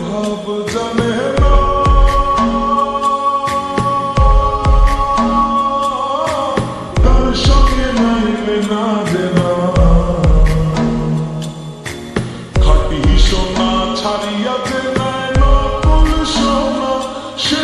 ভাব জানে না তার সঙ্গে নাইবে না দেনা খাটি সোনা ছাড়িয়া দেয় না পুল সোনা সে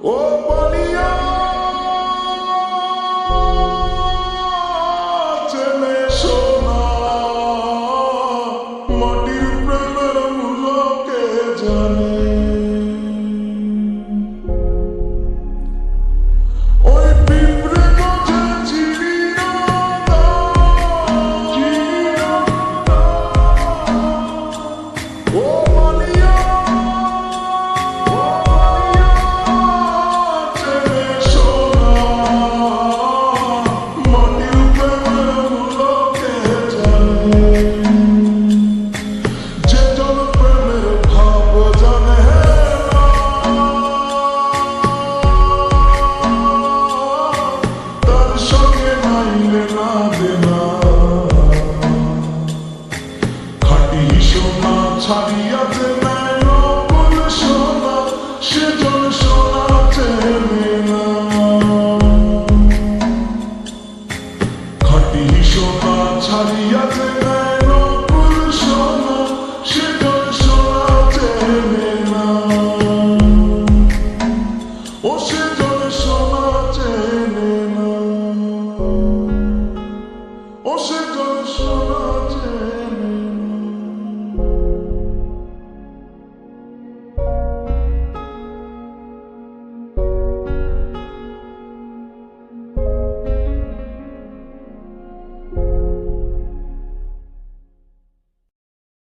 Opolio Temeso. ছাড়িয়াতে নেয় বলে সোনা সেজন সোনাতে খাটি সোনা ছাড়িয়াতে নেয়